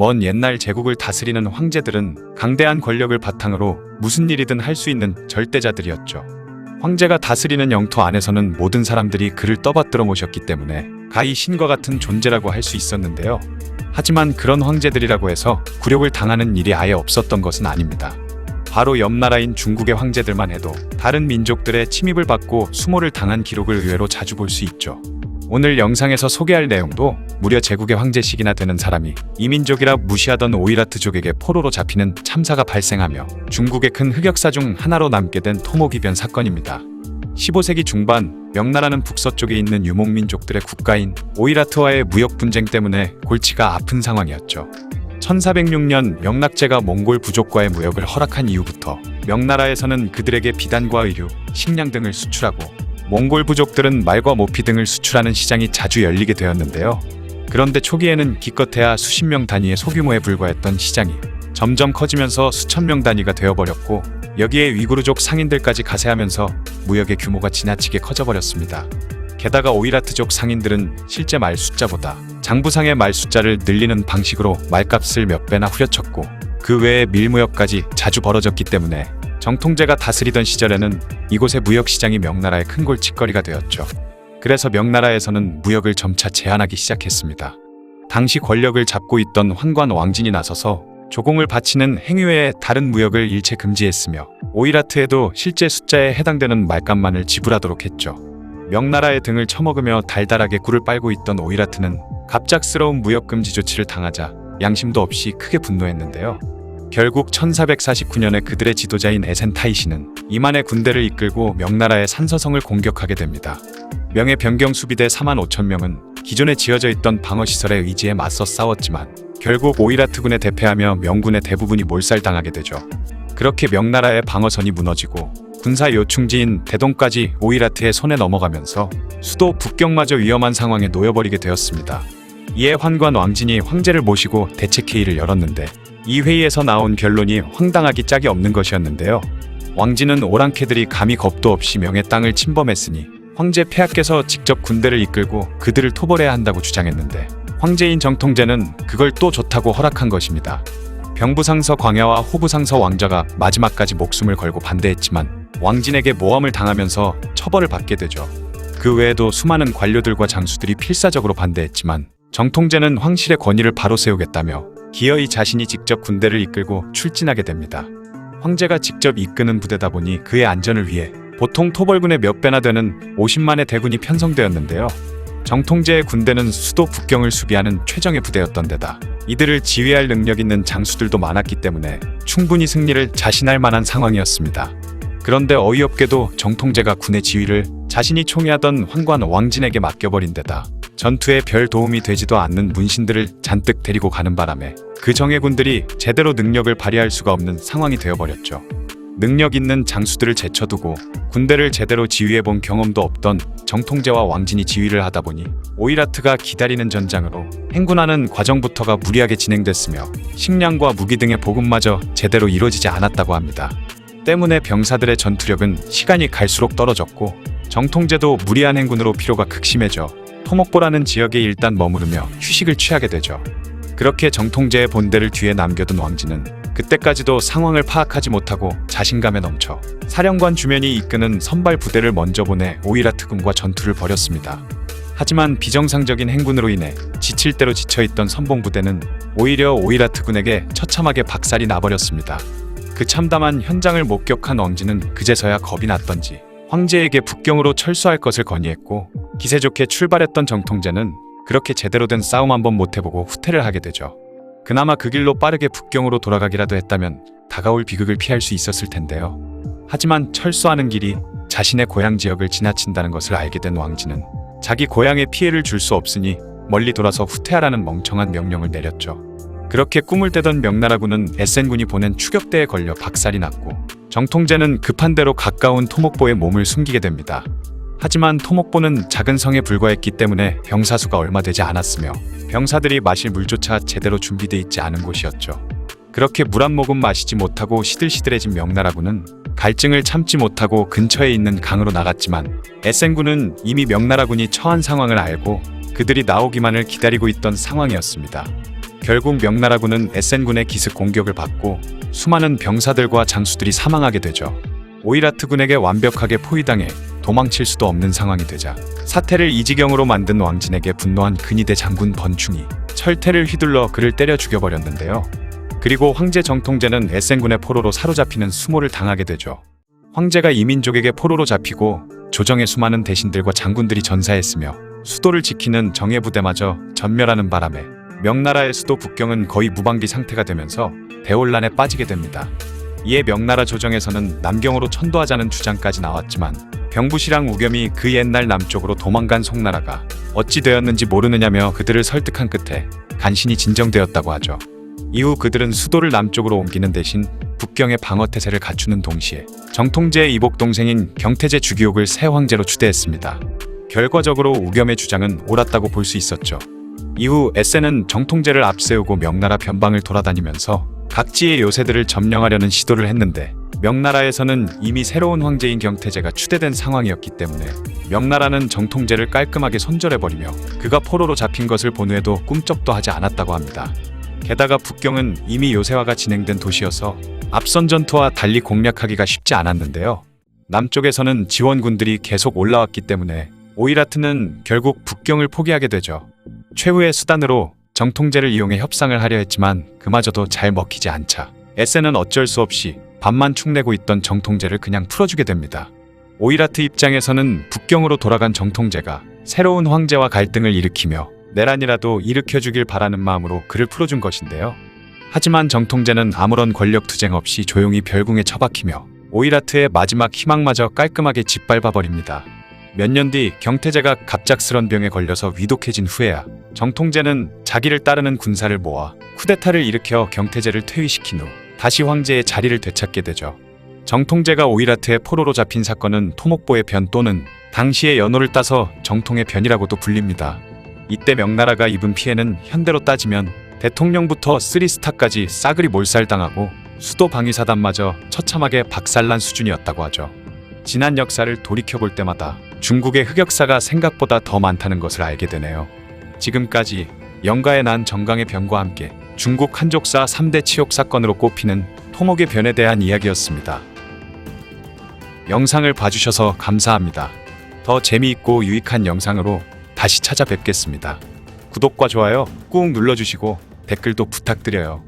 먼 옛날 제국을 다스리는 황제들은 강대한 권력을 바탕으로 무슨 일이든 할 수 있는 절대자들이었죠. 황제가 다스리는 영토 안에서는 모든 사람들이 그를 떠받들어 모셨기 때문에 가히 신과 같은 존재라고 할 수 있었는데요. 하지만 그런 황제들이라고 해서 굴욕을 당하는 일이 아예 없었던 것은 아닙니다. 바로 옆 나라인 중국의 황제들만 해도 다른 민족들의 침입을 받고 수모를 당한 기록을 의외로 자주 볼 수 있죠. 오늘 영상에서 소개할 내용도 무려 제국의 황제식이나 되는 사람이 이민족이라 무시하던 오이라트족에게 포로로 잡히는 참사가 발생하며 중국의 큰 흑역사 중 하나로 남게 된 토목이변 사건입니다. 15세기 중반 명나라는 북서쪽에 있는 유목민족들의 국가인 오이라트와의 무역 분쟁 때문에 골치가 아픈 상황이었죠. 1406년 명락제가 몽골 부족과의 무역을 허락한 이후부터 명나라에서는 그들에게 비단과 의류, 식량 등을 수출하고 몽골 부족들은 말과 모피 등을 수출하는 시장이 자주 열리게 되었는데요. 그런데 초기에는 기껏해야 수십 명 단위의 소규모에 불과했던 시장이 점점 커지면서 수천 명 단위가 되어버렸고 여기에 위구르족 상인들까지 가세하면서 무역의 규모가 지나치게 커져버렸습니다. 게다가 오이라트족 상인들은 실제 말 숫자보다 장부상의 말 숫자를 늘리는 방식으로 말값을 몇 배나 후려쳤고 그 외에 밀무역까지 자주 벌어졌기 때문에 정통제가 다스리던 시절에는 이곳의 무역 시장이 명나라의 큰 골칫거리가 되었죠. 그래서 명나라에서는 무역을 점차 제한하기 시작했습니다. 당시 권력을 잡고 있던 환관 왕진이 나서서 조공을 바치는 행위 외에 다른 무역을 일체 금지했으며 오이라트에도 실제 숫자에 해당되는 말값만을 지불하도록 했죠. 명나라의 등을 쳐먹으며 달달하게 꿀을 빨고 있던 오이라트는 갑작스러운 무역 금지 조치를 당하자 양심도 없이 크게 분노했는데요. 결국 1449년에 그들의 지도자인 에센타이시는 이만의 군대를 이끌고 명나라의 산서성을 공격하게 됩니다. 명예 변경 수비대 4만 5천 명은 기존에 지어져 있던 방어 시설의 의지에 맞서 싸웠지만 결국 오이라트군에 대패하며 명군의 대부분이 몰살당하게 되죠. 그렇게 명나라의 방어선이 무너지고 군사 요충지인 대동까지 오이라트의 손에 넘어가면서 수도 북경마저 위험한 상황에 놓여버리게 되었습니다. 이에 환관 왕진이 황제를 모시고 대책회의를 열었는데 이 회의에서 나온 결론이 황당하기 짝이 없는 것이었는데요. 왕진은 오랑캐들이 감히 겁도 없이 명의 땅을 침범했으니 황제 폐하께서 직접 군대를 이끌고 그들을 토벌해야 한다고 주장했는데 황제인 정통제는 그걸 또 좋다고 허락한 것입니다. 병부상서 광야와 호부상서 왕자가 마지막까지 목숨을 걸고 반대했지만 왕진에게 모함을 당하면서 처벌을 받게 되죠. 그 외에도 수많은 관료들과 장수들이 필사적으로 반대했지만 정통제는 황실의 권위를 바로 세우겠다며 기어이 자신이 직접 군대를 이끌고 출진하게 됩니다. 황제가 직접 이끄는 부대다 보니 그의 안전을 위해 보통 토벌군의 몇 배나 되는 50만의 대군이 편성되었는데요. 정통제의 군대는 수도 북경을 수비하는 최정의 부대였던 데다 이들을 지휘할 능력 있는 장수들도 많았기 때문에 충분히 승리를 자신할 만한 상황이었습니다. 그런데 어이없게도 정통제가 군의 지휘를 자신이 총애하던 황관 왕진에게 맡겨버린 데다 전투에 별 도움이 되지도 않는 문신들을 잔뜩 데리고 가는 바람에 그 정예군들이 제대로 능력을 발휘할 수가 없는 상황이 되어버렸죠. 능력 있는 장수들을 제쳐두고 군대를 제대로 지휘해본 경험도 없던 정통제와 왕진이 지휘를 하다 보니 오이라트가 기다리는 전장으로 행군하는 과정부터가 무리하게 진행됐으며 식량과 무기 등의 보급마저 제대로 이루어지지 않았다고 합니다. 때문에 병사들의 전투력은 시간이 갈수록 떨어졌고 정통제도 무리한 행군으로 피로가 극심해져 토목보라는 지역에 일단 머무르며 휴식을 취하게 되죠. 그렇게 정통제의 본대를 뒤에 남겨둔 왕진은 그때까지도 상황을 파악하지 못하고 자신감에 넘쳐 사령관 주면이 이끄는 선발 부대를 먼저 보내 오이라트군과 전투를 벌였습니다. 하지만 비정상적인 행군으로 인해 지칠 대로 지쳐있던 선봉 부대는 오히려 오이라트군에게 처참하게 박살이 나버렸습니다. 그 참담한 현장을 목격한 왕진은 그제서야 겁이 났던지 황제에게 북경으로 철수할 것을 건의했고 기세 좋게 출발했던 정통제는 그렇게 제대로 된 싸움 한번 못 해보고 후퇴를 하게 되죠. 그나마 그 길로 빠르게 북경으로 돌아가기라도 했다면 다가올 비극을 피할 수 있었을 텐데요. 하지만 철수하는 길이 자신의 고향 지역을 지나친다는 것을 알게 된 왕진은 자기 고향에 피해를 줄 수 없으니 멀리 돌아서 후퇴하라는 멍청한 명령을 내렸죠. 그렇게 꿈을 떼던 명나라군은 에센군이 보낸 추격대에 걸려 박살이 났고 정통제는 급한 대로 가까운 토목보에 몸을 숨기게 됩니다. 하지만 토목보는 작은 성에 불과했기 때문에 병사 수가 얼마 되지 않았으며 병사들이 마실 물조차 제대로 준비돼 있지 않은 곳이었죠. 그렇게 물 한 모금 마시지 못하고 시들시들해진 명나라군은 갈증을 참지 못하고 근처에 있는 강으로 나갔지만 에센군은 이미 명나라군이 처한 상황을 알고 그들이 나오기만을 기다리고 있던 상황이었습니다. 결국 명나라군은 에센군의 기습 공격을 받고 수많은 병사들과 장수들이 사망하게 되죠. 오이라트군에게 완벽하게 포위당해 도망칠 수도 없는 상황이 되자 사태를 이 지경으로 만든 왕진에게 분노한 근위대 장군 번충이 철퇴를 휘둘러 그를 때려 죽여버렸는데요. 그리고 황제 정통제는 에센군의 포로로 사로잡히는 수모를 당하게 되죠. 황제가 이민족에게 포로로 잡히고 조정의 수많은 대신들과 장군들이 전사했으며 수도를 지키는 정예 부대마저 전멸하는 바람에 명나라의 수도 북경은 거의 무방비 상태가 되면서 대혼란에 빠지게 됩니다. 이에 명나라 조정에서는 남경으로 천도하자는 주장까지 나왔지만 병부시랑 우겸이 그 옛날 남쪽으로 도망간 송나라가 어찌 되었는지 모르느냐며 그들을 설득한 끝에 간신히 진정되었다고 하죠. 이후 그들은 수도를 남쪽으로 옮기는 대신 북경의 방어 태세를 갖추는 동시에 정통제의 이복 동생인 경태제 주기옥을 새 황제로 추대했습니다. 결과적으로 우겸의 주장은 옳았다고 볼 수 있었죠. 이후 에센은 정통제를 앞세우고 명나라 변방을 돌아다니면서 각지의 요새들을 점령하려는 시도를 했는데 명나라에서는 이미 새로운 황제인 경태제가 추대된 상황이었기 때문에 명나라는 정통제를 깔끔하게 손절해버리며 그가 포로로 잡힌 것을 본 후에도 꿈쩍도 하지 않았다고 합니다. 게다가 북경은 이미 요새화가 진행된 도시여서 앞선 전투와 달리 공략하기가 쉽지 않았는데요. 남쪽에서는 지원군들이 계속 올라왔기 때문에 오이라트는 결국 북경을 포기하게 되죠. 최후의 수단으로 정통제를 이용해 협상을 하려 했지만 그마저도 잘 먹히지 않자 에센은 어쩔 수 없이 반만 축내고 있던 정통제를 그냥 풀어주게 됩니다. 오이라트 입장에서는 북경으로 돌아간 정통제가 새로운 황제와 갈등을 일으키며 내란이라도 일으켜주길 바라는 마음으로 그를 풀어준 것인데요. 하지만 정통제는 아무런 권력 투쟁 없이 조용히 별궁에 처박히며 오이라트의 마지막 희망마저 깔끔하게 짓밟아버립니다. 몇 년 뒤 경태제가 갑작스런 병에 걸려서 위독해진 후에야 정통제는 자기를 따르는 군사를 모아 쿠데타를 일으켜 경태제를 퇴위시킨 후 다시 황제의 자리를 되찾게 되죠. 정통제가 오이라트의 포로로 잡힌 사건은 토목보의 변 또는 당시의 연호를 따서 정통의 변이라고도 불립니다. 이때 명나라가 입은 피해는 현대로 따지면 대통령부터 쓰리스타까지 싸그리 몰살당하고 수도 방위사단마저 처참하게 박살난 수준이었다고 하죠. 지난 역사를 돌이켜볼 때마다 중국의 흑역사가 생각보다 더 많다는 것을 알게 되네요. 지금까지 영가에 난 정강의 변과 함께 중국 한족사 3대 치욕 사건으로 꼽히는 토목의 변에 대한 이야기였습니다. 영상을 봐주셔서 감사합니다. 더 재미있고 유익한 영상으로 다시 찾아뵙겠습니다. 구독과 좋아요 꾹 눌러주시고 댓글도 부탁드려요.